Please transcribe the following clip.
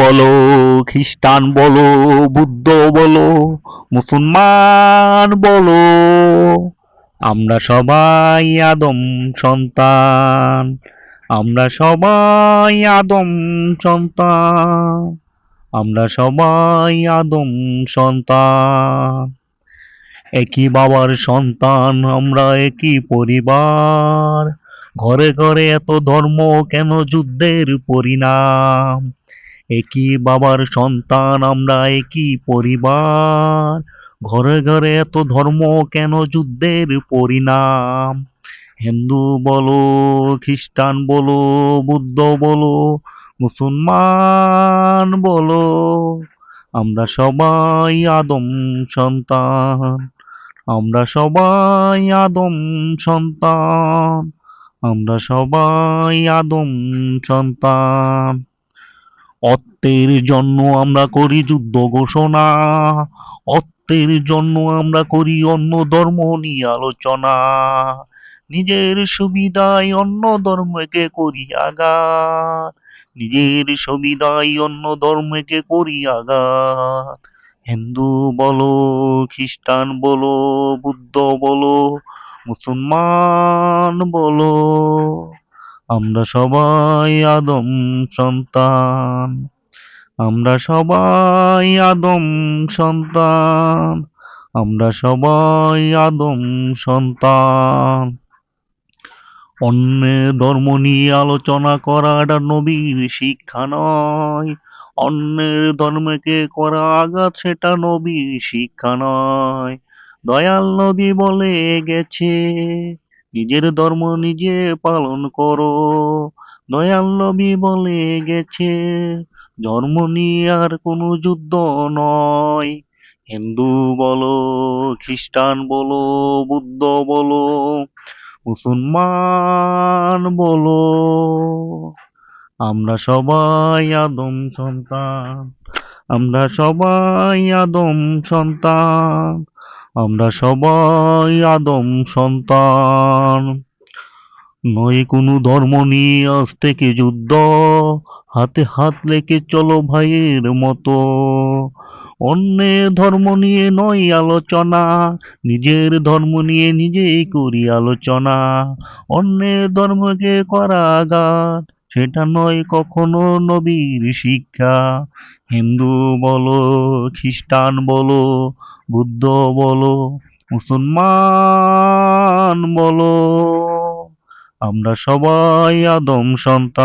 বলো, খ্রিস্টান বলো, বুদ্ধ বলো, মুসলমান বলো, আমরা সবাই আদম সন্তান, আমরা সবাই আদম সন্তান, আমরা সবাই আদম সন্তান। একই বাবার সন্তান, আমরা একই পরিবার, ঘরে ঘরে এত ধর্ম কেন যুদ্ধের পরিণাম? একই বাবার সন্তান, আমরা একই পরিবার। ঘরে ঘরে এত ধর্ম, কেন যুদ্ধের পরিণাম? হিন্দু বলো, খ্রিস্টান বলো, বুদ্ধ বলো, মুসলমান বলো, আমরা সবাই আদম সন্তান। আমরা সবাই আদম সন্তান। আমরা সবাই আদম সন্তান। অর্থের জন্য আমরা করি যুদ্ধ ঘোষণা। অর্থের জন্য আমরা করি অন্য ধর্ম নিয়ে আলোচনা। নিজের সুবিধায় অন্য ধর্মকে করি আঘাত। নিজের সুবিধায় অন্য ধর্মকে করি আঘাত। হিন্দু বলো, খ্রিস্টান বলো, বুদ্ধ বলো, মুসলমান বলো। আমরা সবাই আদম সন্তান। আমরা সবাই আদম সন্তান। আমরা সবাই আদম সন্তান। অন্য ধর্ম নিয়ে আলোচনা করাটা নবীর শিক্ষা নয়। অন্যের ধর্মকে করা আঘাত সেটা নবীর শিক্ষা নয়। দয়াল নবী বলে গেছে। নিজের ধর্ম নিজে পালন করো। দয়াল নবী বলে গেছে, ধর্ম নিয়ে আর কোনো যুদ্ধ নয়। হিন্দু বলো, খ্রিস্টান বলো, বুদ্ধ বলো, মুসলমান বলো। আমরা সবাই আদম সন্তান, আমরা সবাই আদম সন্তান। আমরা সবাই আদম সন্তান। নয় কোনো ধর্ম নিয়ে আজ থেকে যুদ্ধ, হাতে হাত লেগে চলো ভাইয়ের মতো। অন্যের ধর্ম নিয়ে নয় আলোচনা, নিজের ধর্ম নিয়ে নিজেই করি আলোচনা। অন্যের ধর্মকে করা আঘাত সেটা নয় কখনো নবীর শিক্ষা। হিন্দু বলো, খ্রিস্টান বলো, বুদ্ধ বলো, মুসলমান বলো। আমরা সবাই আদম সন্তান।